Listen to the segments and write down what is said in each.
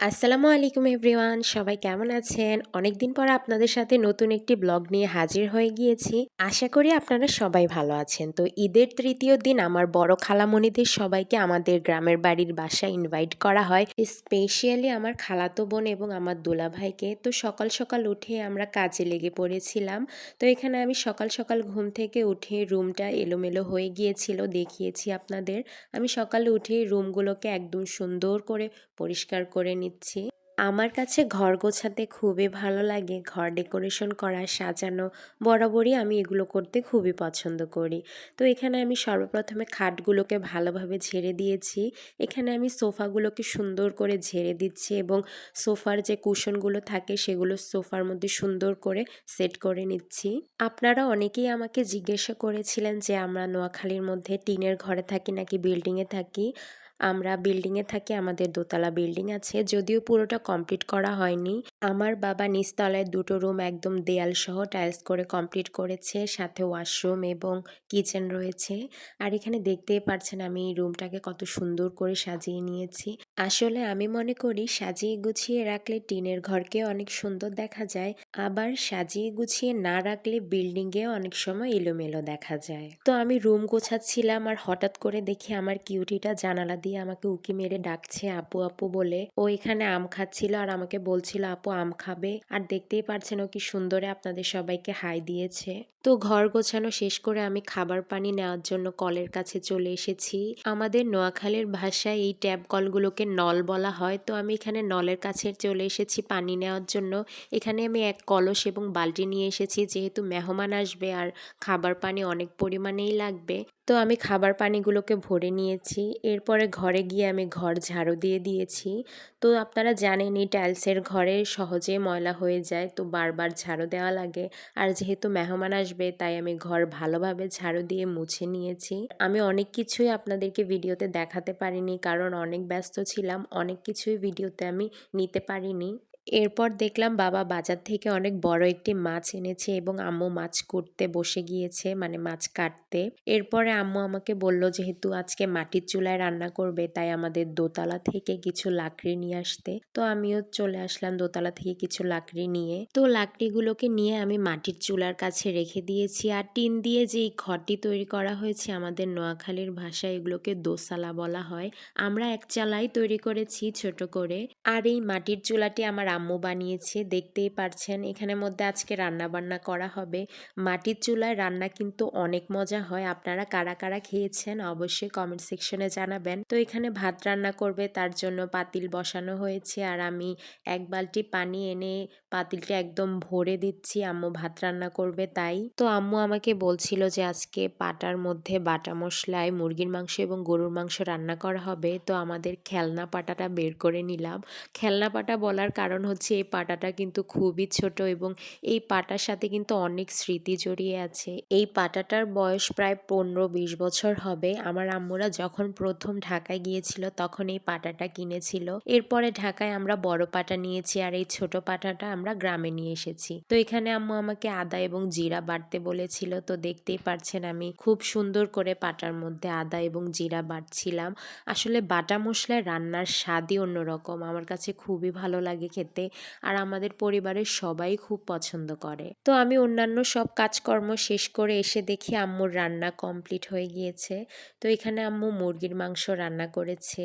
আসসালামু আলাইকুম এভরিওয়ান, সবাই কেমন আছেন? অনেকদিন পর আপনাদের সাথে নতুন একটি ব্লগ নিয়ে হাজির হয়ে গিয়েছি। আশা করি আপনারা সবাই ভালো আছেন। তো ঈদের তৃতীয় দিন আমার বড় খালামণিদের সবাইকে আমাদের গ্রামের বাড়ির বাসায় ইনভাইট করা হয়। স্পেশালি আমার খালাতো বোন এবং আমার দুলাভাইকে। তো সকাল সকাল উঠে আমরা কাজে লেগে পড়েছিলাম। তো এখানে আমি সকাল সকাল ঘুম থেকে উঠে রুমটা এলোমেলো হয়ে গিয়েছিল, দেখিয়েছি আপনাদের। আমি সকালে উঠে রুমগুলোকে একদম সুন্দর করে পরিষ্কার করে নিচ্ছি। আমার কাছে ঘর গোছাতে খুবই ভালো লাগে। ঘর ডেকোরেশন করা, সাজানো বরাবরই আমি এগুলো করতে খুবই পছন্দ করি। তো এখানে আমি সর্বপ্রথমে খাটগুলোকে ভালোভাবে ঝেড়ে দিয়েছি। এখানে আমি সোফাগুলোকে সুন্দর করে ঝেড়ে দিচ্ছি এবং সোফার যে কুশনগুলো থাকে সেগুলো সোফার মধ্যে সুন্দর করে সেট করে নিচ্ছি। আপনারা অনেকেই আমাকে জিজ্ঞাসা করেছিলেন যে আমরা নোয়াখালীর মধ্যে টিনের ঘরে থাকি নাকি বিল্ডিংয়ে থাকি। আমরা বিল্ডিংয়ে থাকি আমাদের দোতলা বিল্ডিং আছে যদিও পুরোটা কমপ্লিট করা হয়নি। আমার বাবা নিচতলায় দুটো রুম একদম দেয়াল সহ টাইলস করে কমপ্লিট করেছে, সাথে ওয়াশরুম এবং কিচেন রয়েছে। আর এখানে দেখতেই পারছেন আমি এই রুমটাকে কত সুন্দর করে সাজিয়ে নিয়েছি। আসলে আমি মনে করি সাজিয়ে গুছিয়ে রাখলে টিনের ঘরকে অনেক সুন্দর দেখা যায়, আবার সাজিয়ে গুছিয়ে না রাখলে বিল্ডিংয়েও অনেক সময় এলোমেলো দেখা যায়। তো আমি রুম গোছাচ্ছিলাম আর হঠাৎ করে দেখি আমার কিউটিটা জানালা দিয়ে আমাকে উকি মেরে ডাকছে, আপু আপু, বলে। ও এখানে আম খাচ্ছিল আর আমাকে বলছিল, আপু আম খাবে। আর দেখতেই পারছেন ও কি সুন্দরে আপনাদের সবাইকে হাই দিয়েছে। তো ঘর গোছানো শেষ করে আমি খাবার পানি নেওয়ার জন্য কলের কাছে চলে এসেছি। আমাদের নোয়াখালীর ভাষায় এই ট্যাপ কলগুলোকে নল বলা হয়। তো আমি এখানে নলের কাছে চলে এসেছি পানি নেওয়ার জন্য। এখানে আমি এক কলস এবং বালতি নিয়ে এসেছি, যেহেতু মেহমান আসবে আর খাবার পানি অনেক পরিমাণেই লাগবে। তো আমি খাবার পানিগুলোকে ভরে নিয়েছি। এরপরে ঘরে গিয়ে আমি ঘর ঝাড়ু দিয়ে দিয়েছি। তো আপনারা জানেন এই টাইলসের ঘরে সহজে ময়লা হয়ে যায়, তো বারবার ঝাড়ু দেওয়া লাগে। আর যেহেতু মেহমান আসবে, তাই আমি ঘর ভালোভাবে ঝাড়ু দিয়ে মুছে নিয়েছি। আমি অনেক কিছুই আপনাদেরকে ভিডিওতে দেখাতে পারিনি, কারণ অনেক ব্যস্ত ছিলাম, অনেক কিছুই ভিডিওতে আমি নিতে পারিনি। এরপর দেখলাম বাবা বাজার থেকে অনেক বড় একটি মাছ এনেছে এবং আম্মু মাছ করতে বসে গিয়েছে মানে মাছ কাটতে। এরপরে আম্মু আমাকে বলল, যেহেতু আজকে মাটির চুলায় রান্না করবে, তাই আমাদের দোতলা থেকে কিছু লাকড়ি নিয়ে আসতে। তো আমিও চলে আসলাম দোতলা থেকে কিছু লাকড়ি নিয়ে। তো লাকড়িগুলোকে নিয়ে আমি মাটির চুলার কাছে রেখে দিয়েছি আর টিন দিয়ে যেই ঘরটি তৈরি করা হয়েছে, আমাদের নোয়াখালীর ভাষায় এগুলোকে দোসালা বলা হয়। আমরা এক চালাই তৈরি করেছি ছোট করে। আর এই মাটির চুলাটি আমার আম্মু বানিয়েছে, দেখতেই পারছেন। এখানের মধ্যে আজকে রান্না বান্না করা হবে। মাটির চুলায় রান্না কিন্তু অনেক মজা হয়। আপনারা কারা কারা খেয়েছেন অবশ্যই কমেন্ট সেকশনে জানাবেন। তো এখানে ভাত রান্না করবে, তার জন্য পাতিল বসানো হয়েছে। আর আমি এক বালতি পানি এনে পাতিলটা একদম ভরে দিচ্ছি। আম্মু ভাত রান্না করবে তাই। তো আম্মু আমাকে বলছিল যে আজকে পাটার মধ্যে বাটা মশলায় মুরগির মাংস এবং গরুর মাংস রান্না করা হবে। তো আমাদের খেলনা পাটাটা বের করে নিলাম। খেলনা পাটা বলার কারণ হচ্ছে এই পাটাটা কিন্তু খুবই ছোট এবং এই পাটার সাথে কিন্তু অনেক স্মৃতি জড়িয়ে আছে। এই পাটাটার বয়স প্রায় পনেরো বিশ বছর হবে। আমার আম্মুরা যখন প্রথম ঢাকায় গিয়েছিল তখন এই পাটাটা কিনেছিল। এরপরে ঢাকায় আমরা বড় পাটা নিয়েছি আর এই ছোট পাটাটা আমরা গ্রামে নিয়ে এসেছি। তো এখানে আম্মু আমাকে আদা এবং জিরা বাটতে বলেছিল। তো দেখতেই পারছেন আমি খুব সুন্দর করে পাটার মধ্যে আদা এবং জিরা বাটছিলাম আসলে বাটা মশলায় রান্নার স্বাদই অন্যরকম। আমার কাছে খুবই ভালো লাগে খেতে আর আমাদের পরিবারের সবাই খুব পছন্দ করে। তো আমি অন্যান্য সব কাজকর্ম শেষ করে এসে দেখি আম্মুর রান্না কমপ্লিট হয়ে গিয়েছে। তো এখানে আম্মু মুরগির মাংস রান্না করেছে।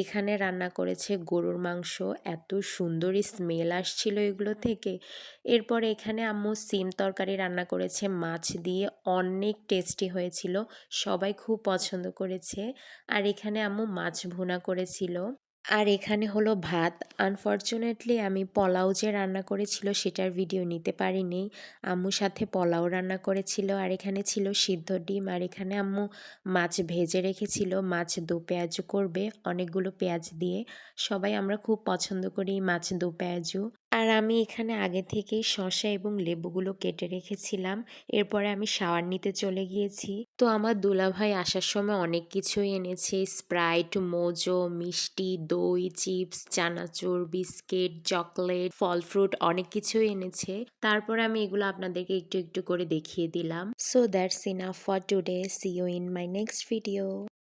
এখানে রান্না করেছে গরুর মাংস। এত সুন্দর স্মেল আসছিল এগুলো থেকে। এরপর এখানে আম্মু সিম তরকারি রান্না করেছে, মাছ দিয়ে অনেক টেস্টি হয়েছিল। সবাই খুব পছন্দ করেছে। আর এখানে আম্মু মাছ ভুনা করেছিল। আর এখানে হলো ভাত। আনফর্চুনেটলি আমি পোলাও যে রান্না করেছিল সেটার ভিডিও নিতে পারিনি। আম্মু সাথে পোলাও রান্না করেছিল। আর এখানে ছিল সিদ্ধ ডিম। আর এখানে আম্মু মাছ ভেজে রেখেছিল। মাছ দু পেঁয়াজু করবে, অনেকগুলো পেঁয়াজ দিয়ে। সবাই আমরা খুব পছন্দ করি মাছ দু পেঁয়াজু। আর আমি এখানে আগে থেকেই শসা এবং লেবুগুলো কেটে রেখেছিলাম। এরপরে আমি শাওয়ার নিতে চলে গিয়েছি। তো আমার দুলাভাই আসার সময় অনেক কিছুই এনেছে। স্প্রাইট, মোজো, মিষ্টি, দই, চিপস, চানাচুর, বিস্কিট, চকলেট, ফল ফ্রুট অনেক কিছুই এনেছে। তারপর আমি এগুলো আপনাদেরকে একটু একটু করে দেখিয়ে দিলাম। So that's enough for today see you in my next video